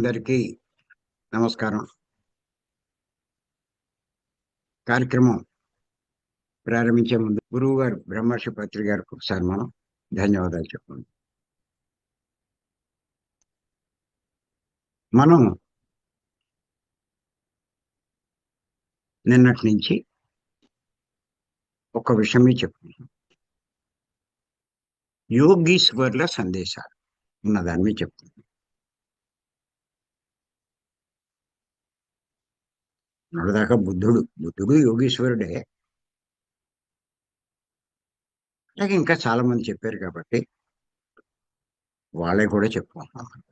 అందరికీ నమస్కారం. కార్యక్రమం ప్రారంభించే ముందు గురువు గారు బ్రహ్మర్షి పత్రి గారికి ఒకసారి మనం ధన్యవాదాలు చెప్పండి. మనం నిన్నటి నుంచి ఒక విషయమే చెప్పుకుంటాం యోగీశ్వర్ల సందేశాలు ఉన్నదాన్ని మీద నడదాకా బుద్ధుడు బుద్ధుడు యోగీశ్వరుడే. అలాగే ఇంకా చాలా మంది చెప్పారు కాబట్టి వాళ్ళే కూడా చెప్పుకుంటున్నాం.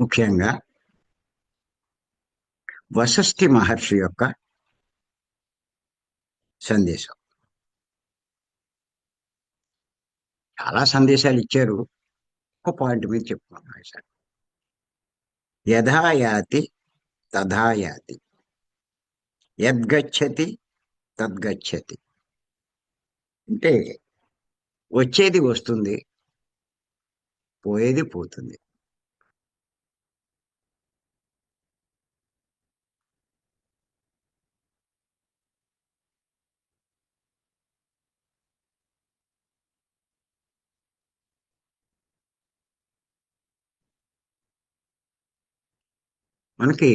ముఖ్యంగా వశిష్ఠి మహర్షి యొక్క సందేశం. చాలా సందేశాలు ఇచ్చారు. ఒక పాయింట్ మీద చెప్పుకున్నాం సార్ యథాయాతి తథాయాతి. యద్గచ్చతి తద్గచ్చతి. అంటే వచ్చేది వస్తుంది పోయేది పోతుంది. మనకి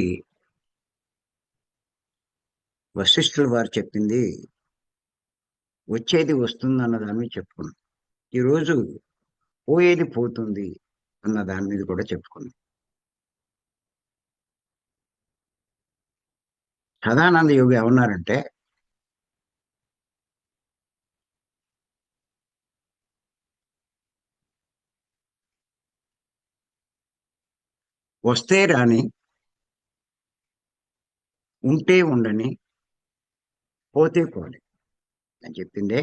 వశిష్ఠుల వారు చెప్పింది వచ్చేది వస్తుంది అన్న దాని మీద చెప్పుకున్నాం. ఈరోజు పోయేది పోతుంది అన్న దాని మీద కూడా చెప్పుకున్నాం. సదానంద యోగి ఏమన్నారంటే వస్తే రాని ఉంటే ఉండని పోతే పోని అని చెప్పిందే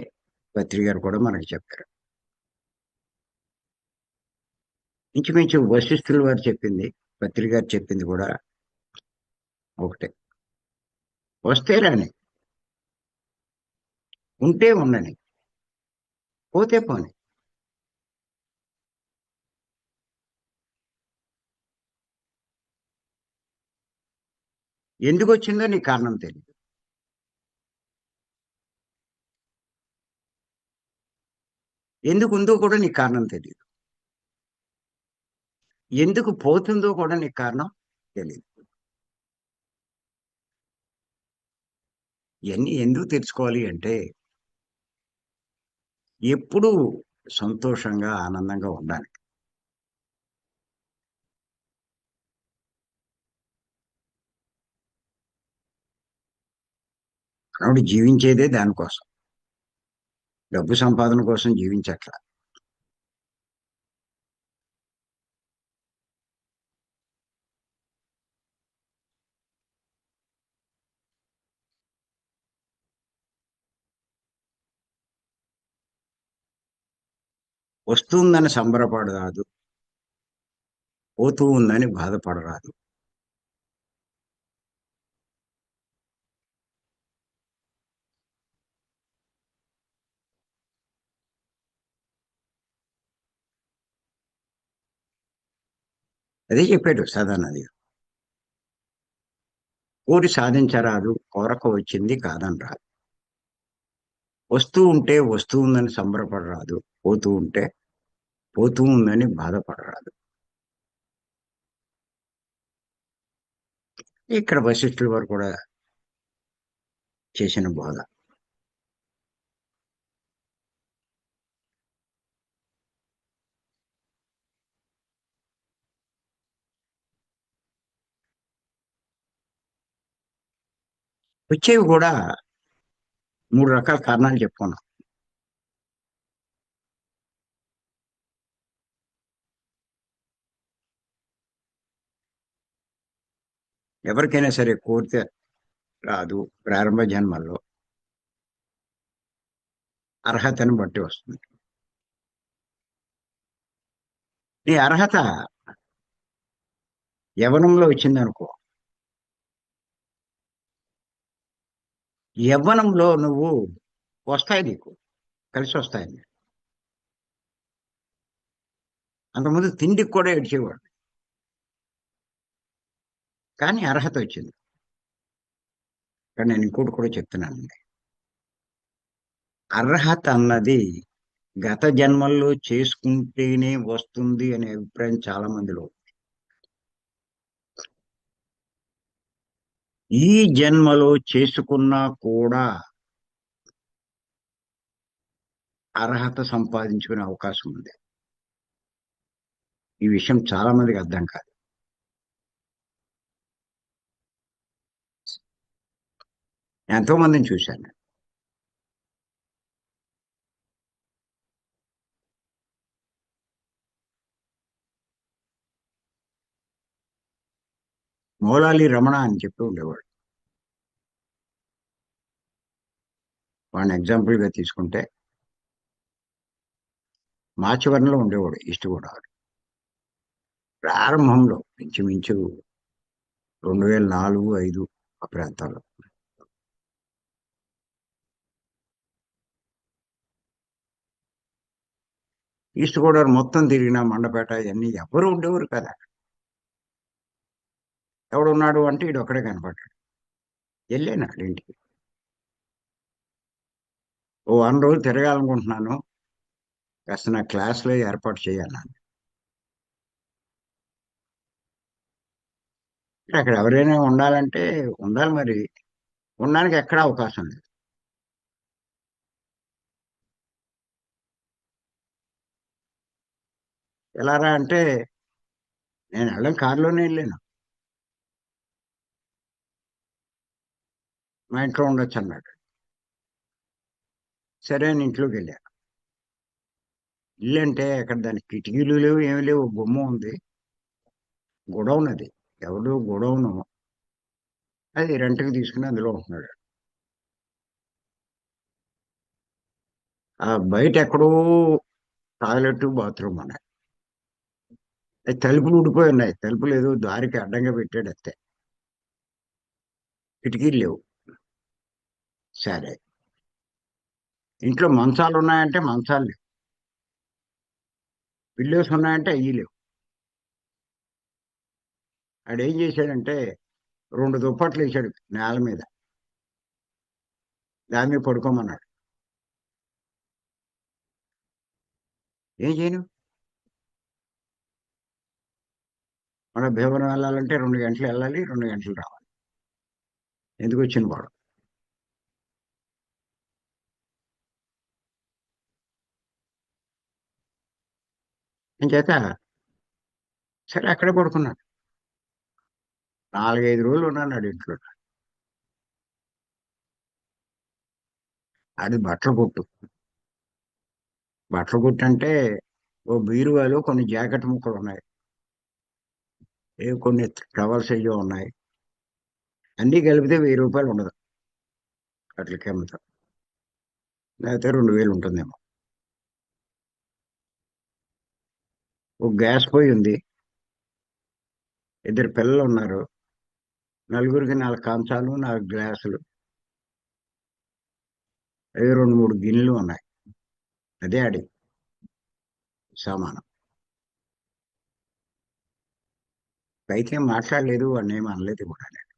పత్రి గారు కూడా మనకి చెప్పారు. ఇంచుమించు వశిష్ఠులు వారు చెప్పింది పత్రి గారు చెప్పింది కూడా ఒకటే. వస్తే రాని ఉంటే ఉండని పోతే పోని. ఎందుకు వచ్చిందో నీ కారణం తెలియదు ఎందుకు ఉందో కూడా నీకు కారణం తెలియదు ఎందుకు పోతుందో కూడా నీకు కారణం తెలియదు ఇవన్నీ ఎందుకు తెలుసుకోవాలి అంటే ఎప్పుడూ సంతోషంగా ఆనందంగా ఉండాలి. కాబట్టి జీవించేదే దానికోసం డబ్బు సంపాదన కోసం జీవించట్లా. వస్తుందని సంబరపడరాదు. పోతూ ఉందని బాధపడరాదు. అదే చెప్పాడు సదానది కోరి సాధించరాదు కోరక వచ్చింది కాదని రాదు వస్తూ ఉంటే వస్తూ ఉందని సంబరపడరాదు పోతూ ఉంటే పోతూ ఉందని బాధపడరాదు. ఇక్కడ వశిష్ఠుల వారు కూడా చేసిన బోధ. వచ్చేవి కూడా మూడు రకాల కారణాలు చెప్పుకున్నాం. ఎవరికైనా సరే కోరితే రాదు ప్రారంభ జన్మల్లో అర్హతను బట్టి వస్తుంది. నీ అర్హత యవనంలో వచ్చిందనుకో యవ్వనంలో నువ్వు వస్తాయి నీకు. కలిసి వస్తాయి అంతకుముందు తిండికి కూడా ఏడ్చేవాడు. కానీ అర్హత వచ్చింది. కానీ నేను ఇంకోటి కూడా చెప్తున్నానండి. అర్హత అన్నది గత జన్మల్లో చేసుకుంటేనే వస్తుంది అనే అభిప్రాయం చాలా మందిలో ఈ జన్మలో చేసుకున్నా కూడా అర్హత సంపాదించుకునే అవకాశం ఉంది. ఈ విషయం చాలా మందికి అర్థం కాదు. ఎంతో మందిని చూశాను మౌలాలి రమణ అని చెప్పి ఉండేవాడు. వాడిని ఎగ్జాంపుల్గా తీసుకుంటే మాచివరంలో ఉండేవాడు ఈస్ట్ గోదావరి ప్రారంభంలో ఇంచుమించు రెండు వేల నాలుగు ఐదు ఆ ప్రాంతాల్లో. ఈస్ట్ గోదావరి మొత్తం తిరిగిన మండపేట ఇవన్నీ ఎవరు ఉండేవారు కదా ఎవడున్నాడు అంటే ఈడు ఒక్కడే కనపడ్డాడు. వెళ్ళాను ఇంటికి ఓ వన్ రోజు తిరగాలనుకుంటున్నాను. కాస్త నా క్లాస్లో ఏర్పాటు చేయాలన్నాను అక్కడ ఎవరైనా ఉండాలంటే ఉండాలి మరి. ఉండడానికి ఎక్కడ అవకాశం లేదు. ఎలారా అంటే నేను వెళ్ళడం కారులోనే వెళ్ళాను. మా ఇంట్లో ఉండొచ్చు అన్నాడు. సరే అని ఇంట్లోకి వెళ్ళాను ఇల్లు అంటే అక్కడ దానికి కిటికీలు లేవు ఏమి లేవు బొమ్మ ఉంది. గొడవన్ అది. ఎవడు గొడౌను? అది రెంట్కి తీసుకుని అందులో ఉంటున్నాడు. ఆ బయట ఎక్కడో టాయిలెట్ బాత్రూమ్ ఉన్నాయి అది తలుపులు ఊడిపోయి ఉన్నాయి. తలుపులు ఏదో దారికి అడ్డంగా పెట్టాడు అంతే కిటికీలు లేవు. సరే. ఇంట్లో మంచాలు ఉన్నాయంటే మంచాలు లేవు. పిల్లోస్ ఉన్నాయంటే అయ్యి లేవు. ఆడు ఏం చేశాడంటే రెండు దుప్పట్లు వేసాడు నేల మీద. దాని మీద పడుకోమన్నాడు. ఏం చేయను? మన భీమవరం వెళ్ళాలంటే రెండు గంటలు వెళ్ళాలి రెండు గంటలు రావాలి. ఎందుకు వచ్చిన వాడు? అంచేత సరే అక్కడే పడుకున్నాడు. నాలుగైదు రోజులు ఉన్నాడు ఇంట్లో. అది బట్టల కొట్టు. బట్టల కొట్టు అంటే ఓ బీరువాలో కొన్ని జాకెట్ ముక్కలు ఉన్నాయి. ఏ కొన్ని టవల్ సైజు ఉన్నాయి. అన్నీ కలిపితే వెయ్యి రూపాయలు ఉండదు. అట్లకి అమ్ముతాం. లేకపోతే రెండు వేలు ఉంటుందేమో. ఒక గ్యాస్ పొయ్యి ఉంది. ఇద్దరు పిల్లలు ఉన్నారు. నలుగురికి నాలుగు కంచాలు నాలుగు గ్లాసులు. అవి రెండు మూడు గిన్నెలు ఉన్నాయి. అదే ఆడి సామానం. పైకి మాట్లాడలేదు వాడిని ఏం అనలేదు కూడా. నేను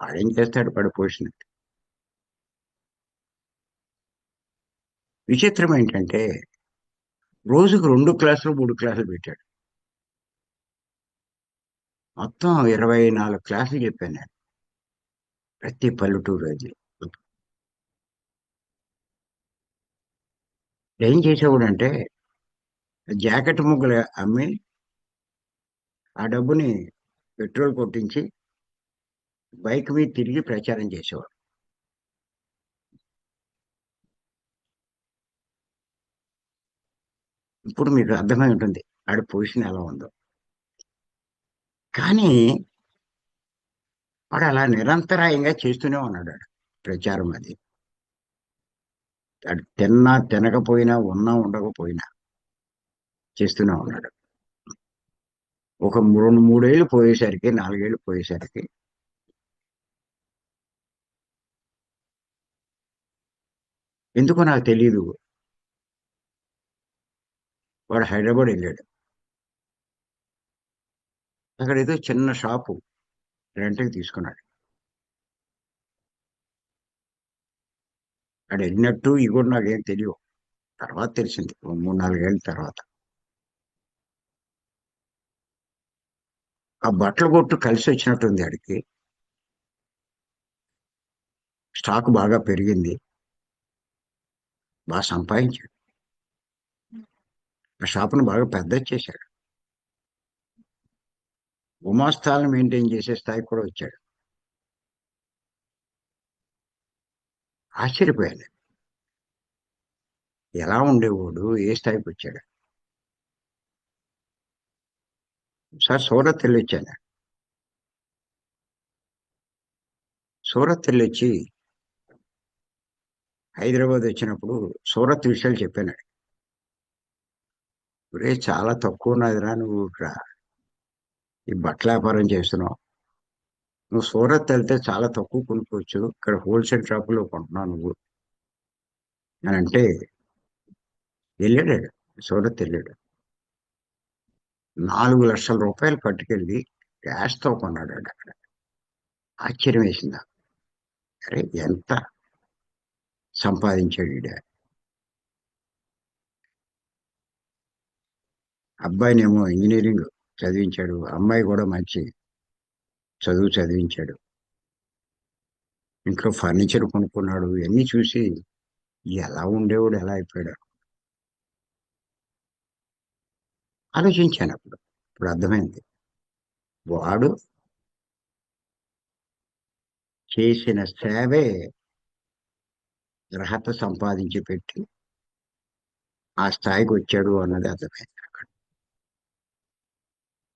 వాడేం చేస్తాడు పడి పోషణ విచిత్రం ఏంటంటే రోజుకు రెండు క్లాసులు మూడు క్లాసులు పెట్టాడు. మొత్తం ఇరవై నాలుగు క్లాసులు చెప్పాను నేను. ప్రతి పల్లెటూరు అది ఏం చేసేవాడంటే జాకెట్ ముగ్గులు అమ్మి ఆ డబ్బుని పెట్రోల్ కొట్టించి బైక్ మీద తిరిగి ప్రచారం చేసేవాడు. ఇప్పుడు మీకు అర్థమై ఉంటుంది. ఆడి పొజిషన్ ఎలా ఉందో. కానీ వాడు అలా నిరంతరాయంగా చేస్తూనే ఉన్నాడు ఆడు. ప్రచారం అది. ఆడు తిన్నా తినకపోయినా ఉన్నా ఉండకపోయినా చేస్తూనే ఉన్నాడు. ఒక రెండు మూడేళ్ళు పోయేసరికి నాలుగేళ్ళు పోయేసరికి ఎందుకో నాకు తెలియదు వాడు హైదరాబాద్ వెళ్ళాడు. అక్కడ ఏదో చిన్న షాపు రెంట్కి తీసుకున్నాడు. అక్కడ వెళ్ళినట్టు ఇవి కూడా నాకేం తెలియవు తర్వాత తెలిసింది. మూడు నాలుగేళ్ళ తర్వాత. ఆ బట్టల కొట్టు కలిసి వచ్చినట్టుంది అడిగి స్టాక్ బాగా పెరిగింది. బాగా సంపాదించాడు. ఆ షాపును బాగా పెద్ద చేశాడు. గుమాస్తాలను మెయింటైన్ చేసే స్థాయికి కూడా వచ్చాడు. ఆశ్చర్యపోయాను. ఎలా ఉండేవాడు? ఏ స్థాయికి వచ్చాడు? సార్ సూరత్ వెళ్ళి సూరత్ వెళ్ళి హైదరాబాద్ వచ్చినప్పుడు సూరత్ విషయాలు చెప్పాను. రే చాలా తక్కువ ఉన్నదిరా నువ్వు ఇక్కడ ఈ బట్టల వ్యాపారం చేస్తున్నావు. నువ్వు సూరత్ వెళ్తే చాలా తక్కువ కొనుక్కోవచ్చు. ఇక్కడ హోల్సేల్ షాపులో కొంటున్నావు నువ్వు. అని అంటే వెళ్ళాడు సూరత్ వెళ్ళాడు. నాలుగు లక్షల రూపాయలు పట్టుకెళ్ళి క్యాష్తో కొన్నాడు అక్కడ ఆశ్చర్యం వేసిందా. అరే ఎంత సంపాదించాడు అబ్బాయినేమో ఇంజనీరింగ్ చదివించాడు. అమ్మాయి కూడా మంచి చదువు చదివించాడు. ఇంట్లో ఫర్నిచర్ కొనుక్కున్నాడు. ఇవన్నీ చూసి ఎలా ఉండేవాడు ఎలా అయిపోయాడు? ఆలోచించాను అప్పుడు ఇప్పుడు అర్థమైంది. వాడు చేసిన సేవే గ్రహత సంపాదించి పెట్టి ఆ స్థాయికి వచ్చాడు అన్నది అర్థమైంది.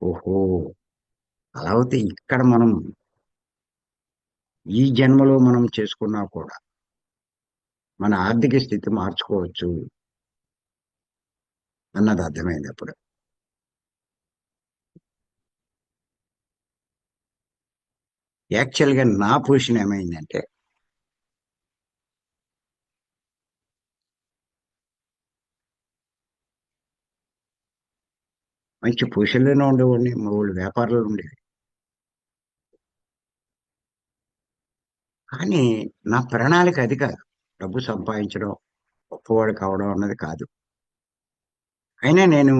ఓహో! అలా అయితే ఇక్కడ మనం ఈ జన్మలో మనం చేసుకున్నా కూడా మన ఆర్థిక స్థితి మార్చుకోవచ్చు అన్నది అర్థమైంది అప్పుడు యాక్చువల్గా నా పొజిషన్ ఏమైందంటే మంచి పొజిషన్లోనే ఉండేవాడిని మా వాళ్ళు వ్యాపారాలు ఉండేవి కానీ నా ప్రణాళిక అది కాదు. డబ్బు సంపాదించడం గొప్పవాడు కావడం అన్నది కాదు. అయినా నేను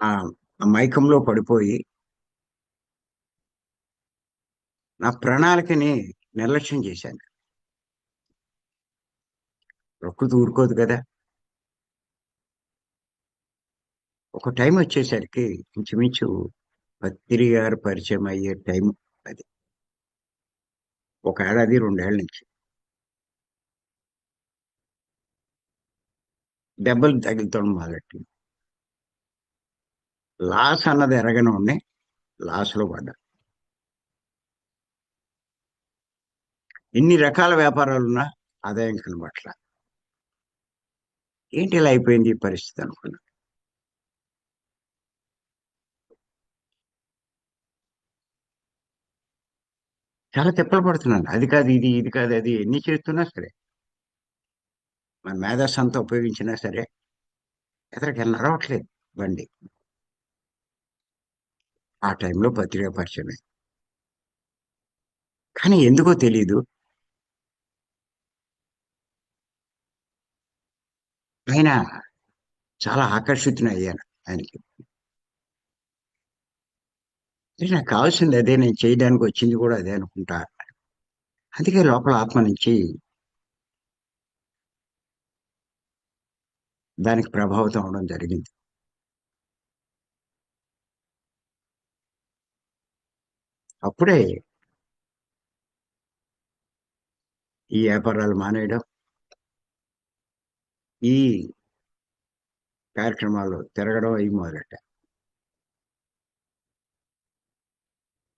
ఆ ఆ మైకంలో పడిపోయి నా ప్రణాళికని నిర్లక్ష్యం చేశాను. ప్రకృతి ఊరుకోదు కదా. ఒక టైం వచ్చేసరికి ఇంచుమించు పత్రి గారు పరిచయం అయ్యే టైం అది. ఒక ఏడాది రెండేళ్ళ నుంచి. దెబ్బలు తగులుతాం మొదలెట్టి లాస్ అన్నది ఎరగనోడిని లాస్లో పడ్డా. ఇన్ని రకాల వ్యాపారాలున్నా ఆదాయం కనబట్ల ఏంటి ఇలా అయిపోయింది ఈ పరిస్థితి అనుకున్నా. చాలా తెప్పలు పడుతున్నాను. అది కాదు ఇది ఇది కాదు అది ఎన్ని చేస్తున్నా సరే. మన మేధస్సు అంతా ఉపయోగించినా సరే ఎక్కడికి నడవట్లేదు బండి. ఆ టైంలో పత్రికా పరిచయమే కానీ ఎందుకో తెలియదు ఆయన చాలా ఆకర్షితుని అయ్యాను ఆయనకి నాకు కావాల్సింది అదే నేను చేయడానికి వచ్చింది కూడా అదే అనుకుంటా. అందుకే లోపల ఆత్మ నుంచి దానికి ప్రభావితం అవడం జరిగింది. అప్పుడే ఈ వ్యాపారాలు మానేయడం ఈ కార్యక్రమాలు తిరగడం అవి మొదలట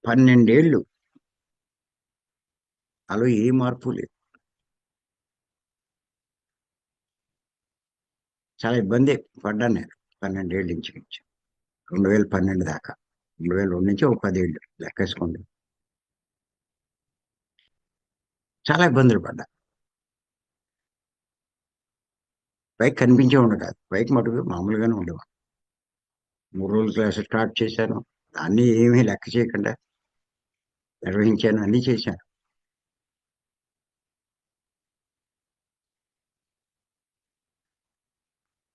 పన్నెండేళ్ళు అలా ఏ మార్పు లేదు. చాలా ఇబ్బంది పడ్డాను నేను పన్నెండేళ్ళ నుంచి నుంచి రెండు వేల పన్నెండు దాకా. రెండు వేల రెండు నుంచి ఒక పదేళ్ళు లెక్కేసుకోండి. చాలా ఇబ్బందులు పడ్డా. పైకి కనిపించే ఉండ కాదు. పైకి మటుకు మామూలుగానే ఉండేవాడు మూడు రోజుల క్లాస్ స్టార్ట్ చేశాను. దాన్ని ఏమీ లెక్క చేయకుండా నిర్వహించాను. అన్నీ చేశాను.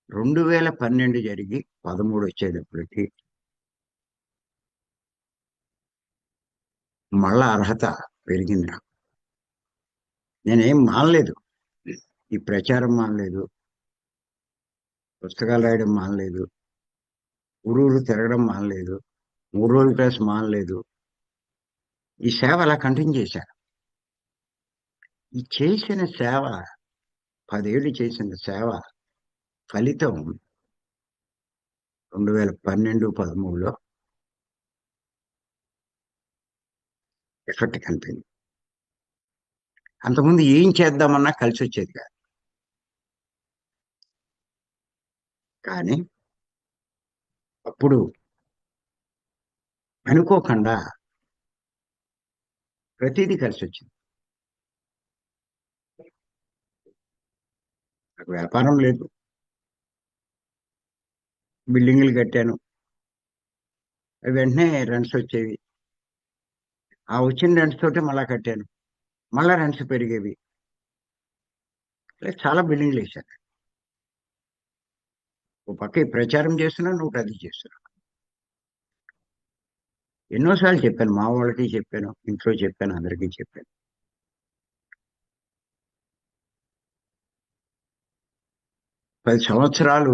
రెండు వేల పన్నెండు జరిగి పదమూడు వచ్చేటప్పటికి మళ్ళా అర్హత పెరిగింది నాకు. నేనేం మానలేదు. ఈ ప్రచారం మానలేదు. పుస్తకాలు రాయడం మానలేదు ఊరూరు తిరగడం మానలేదు మూడు రోజుల క్లాస్ మానలేదు ఈ సేవ అలా కంటిన్యూ చేశాను ఈ చేసిన సేవ పదేళ్ళు చేసిన సేవ ఫలితం రెండు వేల పన్నెండు పదమూడులో ఎఫెక్ట్ కనిపింది అంతకుముందు ఏం చేద్దామన్నా కలిసి వచ్చేది కాదు. కానీ అప్పుడు అనుకోకుండా ప్రతిదీ కలిసి వచ్చింది నాకు వ్యాపారం లేదు. బిల్డింగ్లు కట్టాను. అవి వెంటనే రెంట్స్ వచ్చేవి. ఆ వచ్చిన రెంట్స్ తోటే మళ్ళా కట్టాను. మళ్ళా రెంట్స్ పెరిగేవి. చాలా బిల్డింగ్లు వేశాను. ఓ పక్క ప్రచారం చేస్తున్నా నువ్వు అది చేస్తున్నా. ఎన్నోసార్లు చెప్పాను మా వాళ్ళకి చెప్పాను ఇంట్లో చెప్పాను అందరికీ చెప్పాను. పది సంవత్సరాలు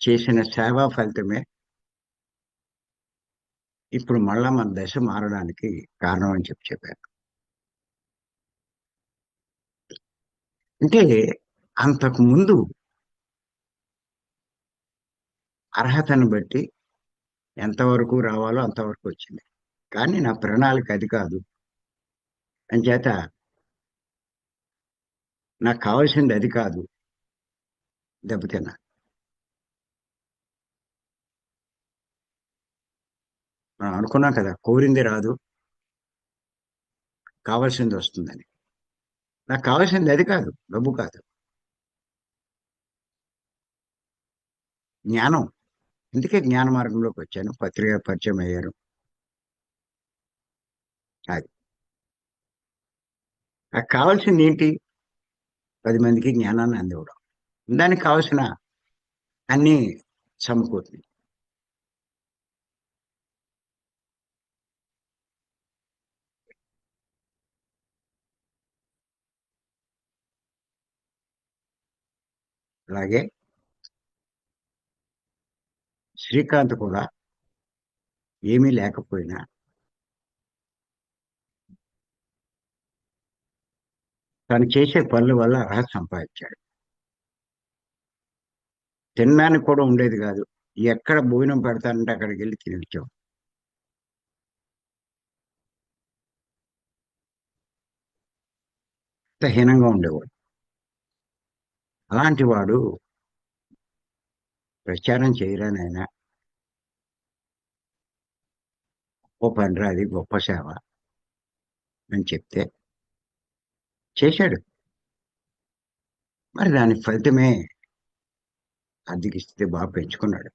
చేసిన సేవా ఫలితమే ఇప్పుడు మళ్ళా మన దశ మారడానికి కారణం అని చెప్పి చెప్పాను. అంటే అంతకు ముందు అర్హతను బట్టి ఎంతవరకు రావాలో అంతవరకు వచ్చింది. కానీ నా ప్రణాళిక అది కాదు. అంచేత నాకు కావాల్సింది అది కాదు. దెబ్బతిన్నా. మనం అనుకున్నాం కదా కోరింది రాదు. కావాల్సింది వస్తుందని. నాకు కావాల్సింది అది కాదు డబ్బు కాదు. జ్ఞానం. అందుకే జ్ఞాన మార్గంలోకి వచ్చాను. పత్రిక పరిచయం అయ్యారు. అది. నాకు కావాల్సింది ఏంటి? పది మందికి జ్ఞానాన్ని అందివ్వడం. దానికి కావాల్సిన అన్ని సమకూర్తి. అలాగే శ్రీకాంత్ కూడా ఏమీ లేకపోయినా తను చేసే పనుల వల్ల అర్హత సంపాదించాడు. తినడానికి కూడా ఉండేది కాదు. ఎక్కడ భోజనం పెడతానంటే అక్కడికి వెళ్ళి తినిపించాం హీనంగా ఉండేవాడు. అలాంటి వాడు ప్రచారం చేయరానైనా గొప్ప పనిరా అది గొప్ప సేవ అని చెప్తే చేశాడు. మరి దాని ఫలితమే ఆర్థిక స్థితి బాగా పెంచుకున్నాడు.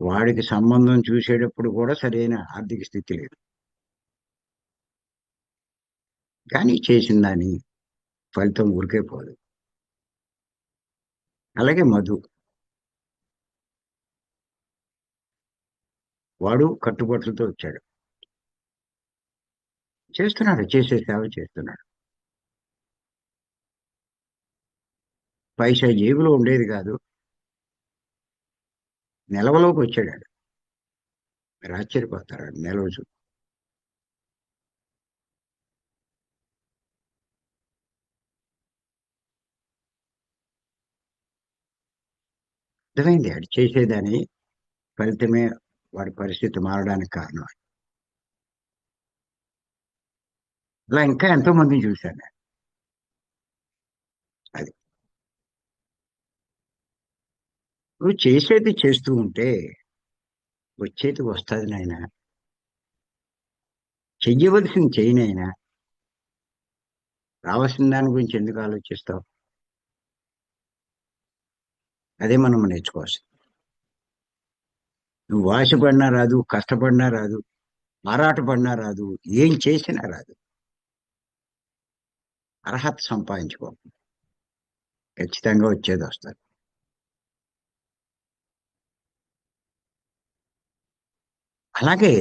వాడికి సంబంధం చూసేటప్పుడు కూడా సరైన ఆర్థిక స్థితి లేదు. కానీ చేసిన దాని ఫలితం ఊరికే పోదు. అలాగే మధు. వాడు కట్టుబాట్లతో వచ్చాడు. చేస్తున్నాడు చేసే సేవ చేస్తున్నాడు. పైసా జేబులో ఉండేది కాదు. నెలవలోకి వచ్చాడు మీరు ఆశ్చర్యపోతారు ఆడు చూ అర్థమైంది ఆడు చేసేదాని ఫలితమే వాడి పరిస్థితి మారడానికి కారణం ఇలా ఇంకా ఎంతో మందిని చూశాను నేను. అది. నువ్వు చేసేది చేస్తూ ఉంటే వచ్చేది వస్తుంది నాయన. చెయ్యవలసింది చేయనైనా రావాల్సిన దాని గురించి ఎందుకు ఆలోచిస్తావు? అదే మనం నేర్చుకోవాల్సింది. నువ్వు వాసిపడినా రాదు కష్టపడినా రాదు ఆరాటపడినా రాదు ఏం చేసినా రాదు. అర్హత సంపాదించుకో. ఖచ్చితంగా వచ్చేది వస్తారు. అలాగే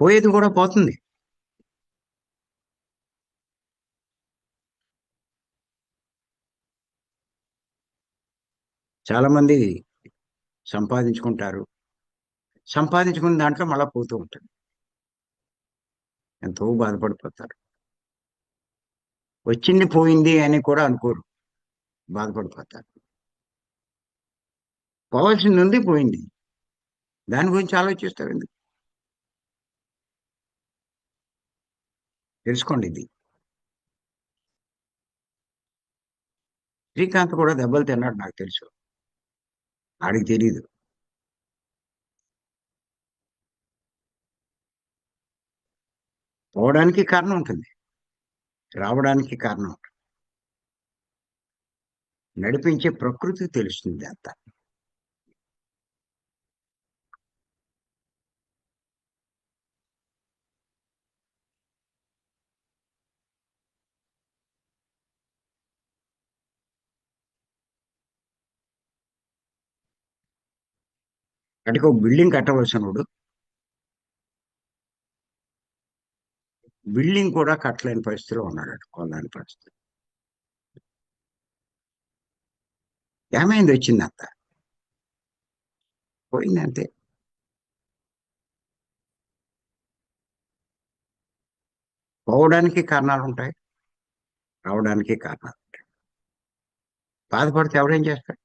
పోయేది కూడా పోతుంది. చాలామంది సంపాదించుకుంటారు. సంపాదించుకున్న దాంట్లో మళ్ళా పోతూ ఉంటుంది ఎంతో బాధపడిపోతారు. వచ్చింది పోయింది అని కూడా అనుకోరు. బాధపడిపోతారు. పోవాల్సింది ఉంది పోయింది. దాని గురించి ఆలోచిస్తారు ఎందుకు? తెలుసుకోండి ఇది. శ్రీకాంత్ కూడా దెబ్బలు తిన్నాడు నాకు తెలుసు. ఆడికి తెలియదు పోవడానికి కారణం ఉంటుంది. రావడానికి కారణం ఉంటుంది. నడిపించే ప్రకృతి తెలుస్తుంది అంత. అంటే ఒక బిల్డింగ్ కట్టవలసినప్పుడు బిల్డింగ్ కూడా కట్టలేని పరిస్థితిలో ఉన్నాడు కొనలేని పరిస్థితి. ఏమైంది వచ్చింది అంత? పోయింది అంతే. పోవడానికి కారణాలు ఉంటాయి రావడానికి కారణాలు ఉంటాయి. బాధపడితే ఎవడేం చేస్తాడు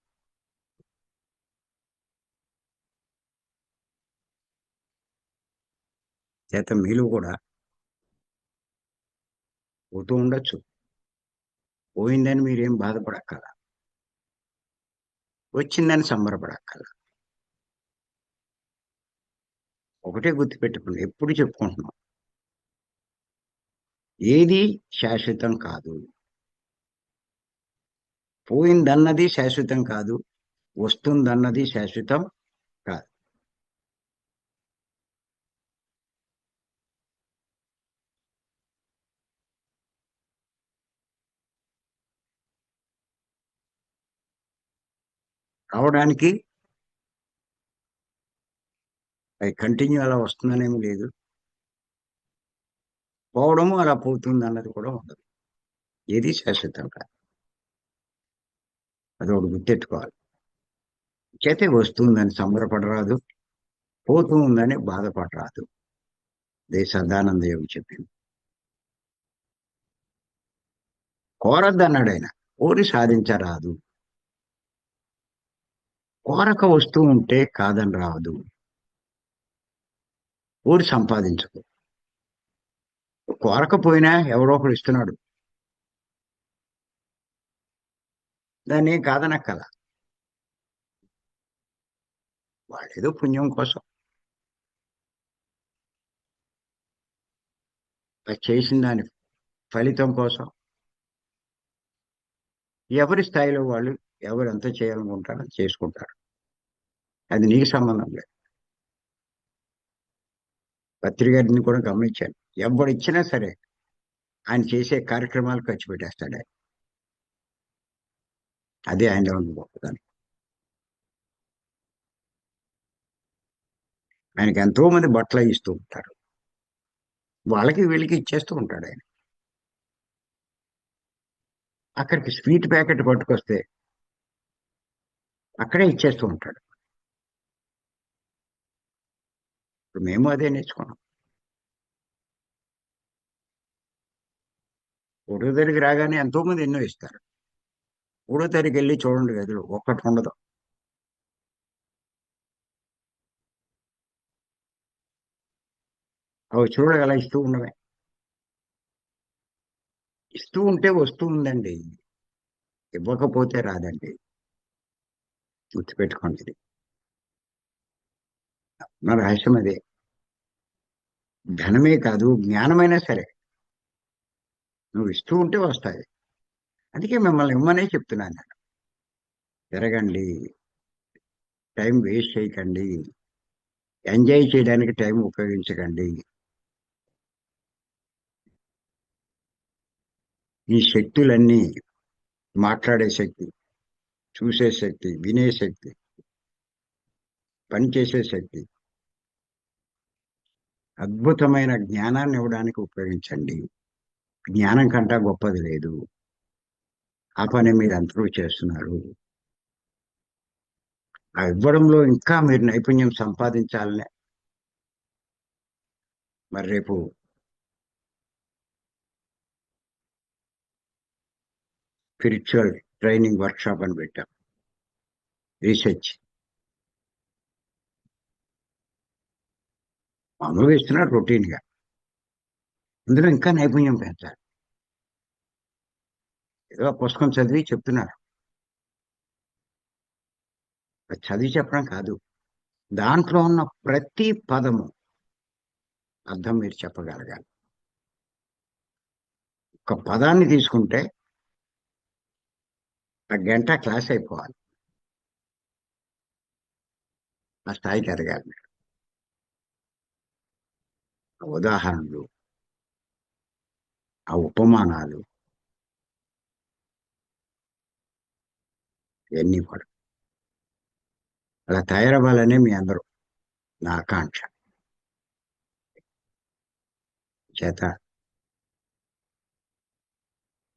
చేత మీరు కూడా పోతూ ఉండొచ్చు. పోయిందని మీరేం బాధపడక్కల. వచ్చిందని సంబరపడక్కల. ఒకటే గుర్తుపెట్టుకుని ఎప్పుడు చెప్పుకుంటున్నాం. ఏది శాశ్వతం కాదు. పోయిందన్నది శాశ్వతం కాదు వస్తుందన్నది శాశ్వతం కాదు. రావడానికి అది కంటిన్యూ అలా వస్తుందనేమి లేదు. పోవడము అలా పోతుంది అన్నది కూడా ఉండదు. ఏది శాశ్వతం కాదు. అది ఒకటి గుర్తెట్టుకోవాలి. చేతే వస్తుందని సంబరపడరాదు పోతుందని బాధపడరాదు. అదే సదానంద యోగి చెప్పింది. కోరద్దన్నాడు ఆయన. కోరి సాధించరాదు. కోరక వస్తూ ఉంటే కాదని రాదు. ఊరి సంపాదించకు. కోరకపోయినా ఎవరో ఒకడు ఇస్తున్నాడు. దాన్ని ఏం కాదనక్కల. వాళ్ళేదో పుణ్యం కోసం. చేసిన దాని ఫలితం కోసం. ఎవరి స్థాయిలో వాళ్ళు ఎవరు ఎంత చేయాలనుకుంటారో చేసుకుంటారు. అది నీకు సంబంధం లేదు. పత్రికారిని కూడా గమనించాను. ఎవడు ఇచ్చినా సరే ఆయన చేసే కార్యక్రమాలు ఖర్చు పెట్టేస్తాడు ఆయన. అదే ఆయనలో ఉంది గొప్పదాన్ని ఆయనకి ఎంతో మంది బట్టలు ఇస్తూ ఉంటారు. వాళ్ళకి వీళ్ళకి ఇచ్చేస్తూ ఉంటాడు ఆయన. అక్కడికి స్వీట్ ప్యాకెట్ పట్టుకొస్తే అక్కడే ఇచ్చేస్తూ ఉంటాడు. ఇప్పుడు మేము అదే నేర్చుకున్నాం. ఒకటో తారీఖు రాగానే ఎంతో మంది ఎన్నో ఇస్తారు. మూడో తారీఖు వెళ్ళి చూడండి గదిలో ఒక్కటి ఉండదు. అవి చూడగల ఇస్తూ ఉండమే. ఇస్తూ ఉంటే వస్తూ ఉందండి. ఇవ్వకపోతే రాదండి. గుర్తుపెట్టుకోండి ఇది. నా రహస్యం అదే. ధనమే కాదు జ్ఞానమైనా సరే. నువ్వు ఇస్తూ ఉంటే వస్తాయి. అందుకే మిమ్మల్ని ఇమ్మనే చెప్తున్నాను. నేను తిరగండి. టైం వేస్ట్ చేయకండి. ఎంజాయ్ చేయడానికి టైం ఉపయోగించకండి. ఈ శక్తులన్నీ మాట్లాడే శక్తి చూసే శక్తి వినే శక్తి పనిచేసే శక్తి అద్భుతమైన జ్ఞానాన్ని ఇవ్వడానికి ఉపయోగించండి. జ్ఞానం కంటా గొప్పది లేదు. ఆ పని మీరు అందరూ చేస్తున్నారు. ఆ ఇవ్వడంలో ఇంకా మీరు నైపుణ్యం సంపాదించాలనే మరి రేపు స్పిరిచువల్ ట్రైనింగ్ వర్క్షాప్ అని పెట్టాం. రీసెర్చ్ మామూలుగా రొటీన్గా. ఇందులో ఇంకా నైపుణ్యం పెంచాలి ఏదో పుస్తకం చదివి చెప్తున్నారు. చదివి చెప్పడం కాదు. దాంట్లో ఉన్న ప్రతి పదము అర్థం మీరు చెప్పగలగాలి. ఒక పదాన్ని తీసుకుంటే ఆ గంట క్లాస్ అయిపోవాలి. ఆ స్థాయికి ఎదగాలి మీరు. ఉదాహరణలు ఆ ఉపమానాలు ఇవన్నీ కూడా. అలా తయారవ్వాలనే మీ అందరూ నా ఆకాంక్ష. చేత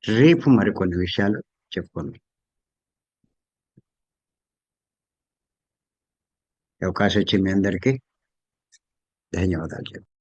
రేపు మరికొన్ని విషయాలు చెప్పుకుందాం. అవకాశం ఇచ్చి మీ అందరికీ ధన్యవాదాలు